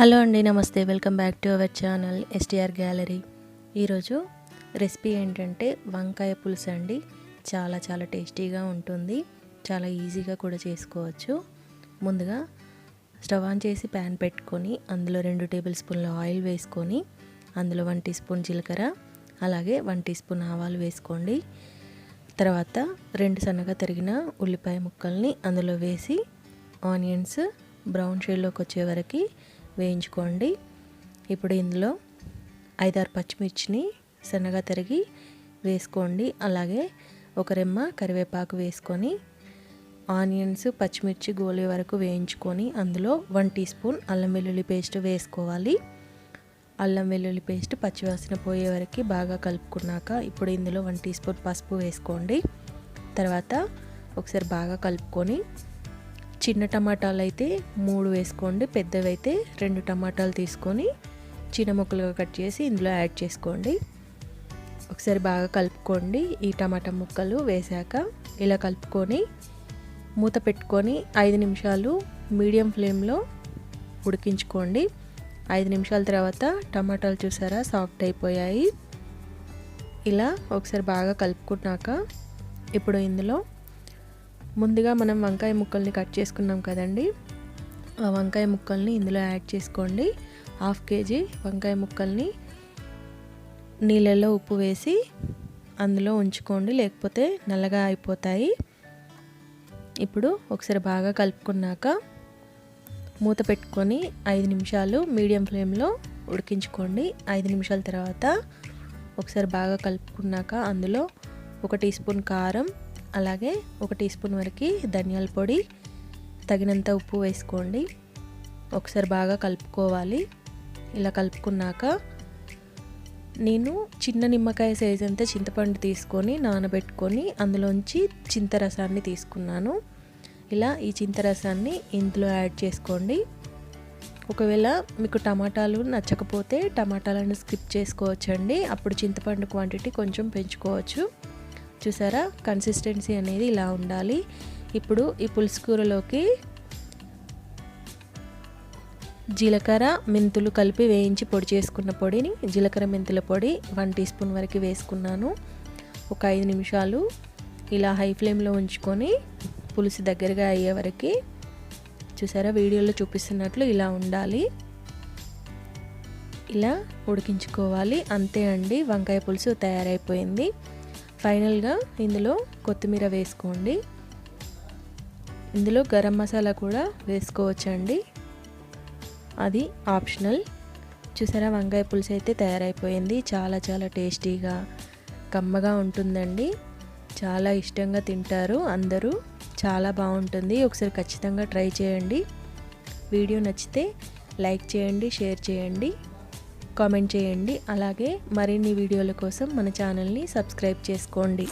Hello అండి నమస్తే. Welcome back to our channel STR gallery. ఈరోజు రెసిపీ ఏంటంటే వంకాయ పులుసు అండి. చాలా చాలా టేస్టీగా ఉంటుంది. చాలా ఈజీగా కూడా చేసుకోవచ్చు. ముందుగా స్టవ్ ఆన్ చేసి ప్యాన్ పెట్టుకొని అందులో రెండు టేబుల్ స్పూన్ల ఆయిల్ వేసుకొని అందులో వన్ టీ స్పూన్ జీలకర్ర అలాగే వన్ టీ స్పూన్ ఆవాలు వేసుకోండి. తర్వాత రెండు సన్నగా తరిగిన ఉల్లిపాయ ముక్కల్ని అందులో వేసి ఆనియన్స్ బ్రౌన్ షేడ్లోకి వచ్చే వరకు వేయించుకోండి. ఇప్పుడు ఇందులో ఐదారు పచ్చిమిర్చిని సన్నగా తరిగి వేసుకోండి. అలాగే ఒక రెమ్మ కరివేపాకు వేసుకొని ఆనియన్స్ పచ్చిమిర్చి గోలే వరకు వేయించుకొని అందులో వన్ టీ స్పూన్ అల్లం వెల్లుల్లి పేస్ట్ వేసుకోవాలి. అల్లం వెల్లుల్లి పేస్ట్ పచ్చివాసన పోయే వరకు బాగా కలుపుకున్నాక ఇప్పుడు ఇందులో వన్ టీ స్పూన్ పసుపు వేసుకోండి. తర్వాత ఒకసారి బాగా కలుపుకొని చిన్న టమాటాలు అయితే మూడు వేసుకోండి పెద్దవి అయితే రెండు టమాటాలు తీసుకొని చిన్న ముక్కలుగా కట్ చేసి ఇందులో యాడ్ చేసుకోండి. ఒకసారి బాగా కలుపుకోండి ఈ టమాటా ముక్కలు వేసాక. ఇలా కలుపుకొని మూత పెట్టుకొని ఐదు నిమిషాలు మీడియం ఫ్లేమ్లో ఉడికించుకోండి. ఐదు నిమిషాల తర్వాత టమాటాలు చూసారా సాఫ్ట్ అయిపోయాయి. ఇలా ఒకసారి బాగా కలుపుకున్నాక ఇప్పుడు ఇందులో ముందుగా మనం వంకాయ ముక్కల్ని కట్ చేసుకున్నాం కదండి. ఆ వంకాయ ముక్కల్ని ఇందులో యాడ్ చేసుకోండి. హాఫ్ కేజీ వంకాయ ముక్కల్ని నీళ్ళల్లో ఉప్పు వేసి అందులో ఉంచుకోండి. లేకపోతే నల్లగా అయిపోతాయి. ఇప్పుడు ఒకసారి బాగా కలుపుకున్నాక మూత పెట్టుకొని ఐదు నిమిషాలు మీడియం ఫ్లేమ్లో ఉడికించుకోండి. ఐదు నిమిషాల తర్వాత ఒకసారి బాగా కలుపుకున్నాక అందులో ఒక టీ స్పూన్ కారం అలాగే ఒక టీ స్పూన్ వరకు ధనియాల పొడి తగినంత ఉప్పు వేసుకోండి. ఒకసారి బాగా కలుపుకోవాలి. ఇలా కలుపుకున్నాక నేను చిన్న నిమ్మకాయ సైజ్ అంతా చింతపండు తీసుకొని నానబెట్టుకొని అందులోంచి చింతరసాన్ని తీసుకున్నాను. ఇలా ఈ చింతరసాన్ని ఇందులో యాడ్ చేసుకోండి. ఒకవేళ మీకు టమాటాలు నచ్చకపోతే టమాటాలను స్కిప్ చేసుకోవచ్చండి. అప్పుడు చింతపండు క్వాంటిటీ కొంచెం పెంచుకోవచ్చు. చూసారా? కన్సిస్టెన్సీ అనేది ఇలా ఉండాలి. ఇప్పుడు ఈ పులుసు కూరలోకి జీలకర్ర మెంతులు కలిపి వేయించి పొడి చేసుకున్న పొడిని జీలకర్ర మెంతుల పొడి వన్ టీ స్పూన్ వరకు వేసుకున్నాను. ఒక ఐదు నిమిషాలు ఇలా హై ఫ్లేమ్లో ఉంచుకొని పులుసు దగ్గరగా అయ్యే వరకు చూసారా? వీడియోలో చూపిస్తున్నట్లు ఇలా ఉండాలి. ఇలా ఉడికించుకోవాలి. అంతే అండి వంకాయ పులుసు తయారైపోయింది. ఫైనల్గా ఇందులో కొత్తిమీర వేసుకోండి. ఇందులో గరం మసాలా కూడా వేసుకోవచ్చండి. అది ఆప్షనల్. చూసారా వంకాయ పులుసు అయితే తయారైపోయింది. చాలా చాలా టేస్టీగా కమ్మగా ఉంటుందండి. చాలా ఇష్టంగా తింటారు అందరూ. చాలా బాగుంటుంది. ఒకసారి ఖచ్చితంగా ట్రై చేయండి. వీడియో నచ్చితే లైక్ చేయండి షేర్ చేయండి. కామెంట్ చేయండి. అలాగే మరిన్ని వీడియోల కోసం మన ఛానల్ని సబ్స్క్రైబ్ చేసుకోండి.